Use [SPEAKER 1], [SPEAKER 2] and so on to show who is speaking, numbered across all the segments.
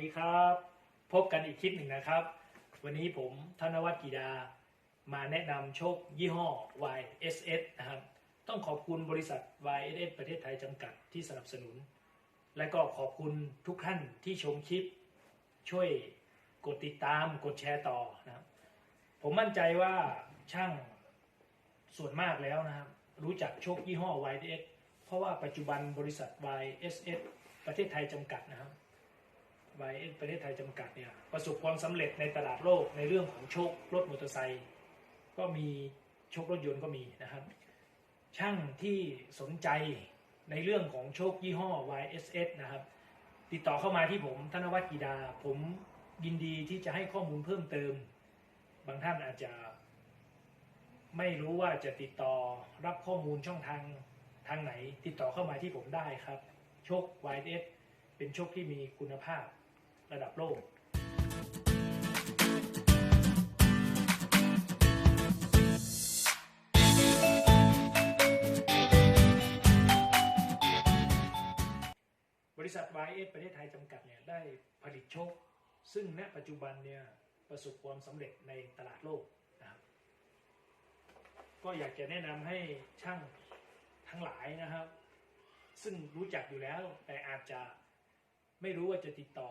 [SPEAKER 1] ดีครับ พบกันอีกคลิปหนึ่งนะครับ วันนี้ผมธนวัฒน์กีดา มาแนะนำโชคยี่ห้อ YSS นะครับ ต้องขอบคุณบริษัท YSS ประเทศไทยจำกัดที่สนับสนุน และก็ขอบคุณทุกท่านที่ชมคลิป ช่วยกดติดตามกดแชร์ต่อนะครับ ผมมั่นใจว่าช่างส่วนมากแล้วนะครับ รู้จักโชคยี่ห้อ YSS เพราะว่าปัจจุบันบริษัท YSS ประเทศไทยจำกัดนะครับ YS ประเทศไทยจำกัดเนี่ยประสบความสำเร็จในตลาดโลกในเรื่องของโชครถมอเตอร์ไซค์ก็มีโชครถยนต์ก็มีนะครับ ช่างที่สนใจในเรื่องของโชคยี่ห้อ YSS นะครับ ติดต่อเข้ามาที่ผมธนวัฒน์กีดา ผมยินดีที่จะให้ข้อมูลเพิ่มเติม บางท่านอาจจะไม่รู้ว่าจะติดต่อรับข้อมูลช่องทางทางไหน ติดต่อเข้ามาที่ผมได้ครับ โชค yss เป็นโชคที่มีคุณภาพ ระดับโลกบริษัท YS ประเทศไทยจำกัดเนี่ยได้ผลิตโชค ซึ่งณปัจจุบันเนี่ยประสบความสำเร็จในตลาดโลกนะครับก็อยากจะแนะนำให้ช่างทั้งหลายนะครับ ซึ่งรู้จักอยู่แล้วแต่อาจจะไม่รู้ว่าจะติดต่อ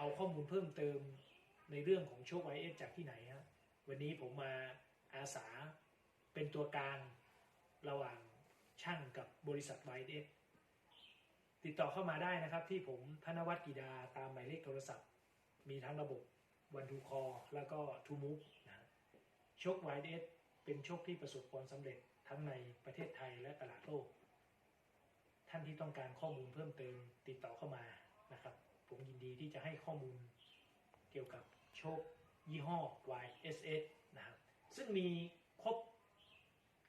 [SPEAKER 1] เอาข้อมูลเพิ่มเติมในเรื่องของโชคไวเอสจากที่ไหนครับวันนี้ผมมาอาสาเป็นตัวกลางระหว่างช่างกับบริษัทไวเอสติดต่อเข้ามาได้นะครับที่ผมธนวัฒน์กีดาตามหมายเลขโทรศัพท์ มีทั้งระบบวันทูคอแล้วก็ทูมูฟนะโชคไวเอสเป็นโชคที่ประสบความสำเร็จทั้งในประเทศไทยและตลาดโลก ท่านที่ต้องการข้อมูลเพิ่มเติมติดต่อเข้ามานะครับ ผมยินดีที่จะให้ข้อมูลเกี่ยวกับโชคยี่ห้อ YSS นะครับ ซึ่งมีครบ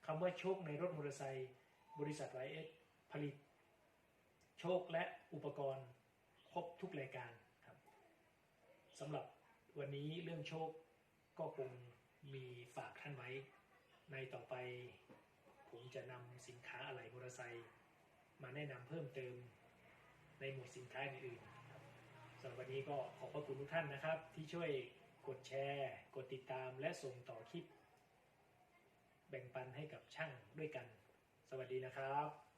[SPEAKER 1] คำว่าโชคในรถมอเตอร์ไซค์บริษัท YS ผลิต โชคและอุปกรณ์ครบทุกรายการครับสำหรับวันนี้เรื่องโชคก็คงมีฝากท่านไว้ ในต่อไป ผมจะนำสินค้าอะไหล่มอเตอร์ไซค์มาแนะนำเพิ่มเติมในหมวดสินค้าอื่น สำหรับวันนี้ก็ขอบพระคุณทุกท่านนะครับ ที่ช่วยกดแชร์ กดติดตามและส่งต่อคลิป แบ่งปันให้กับช่างด้วยกัน สวัสดีนะครับ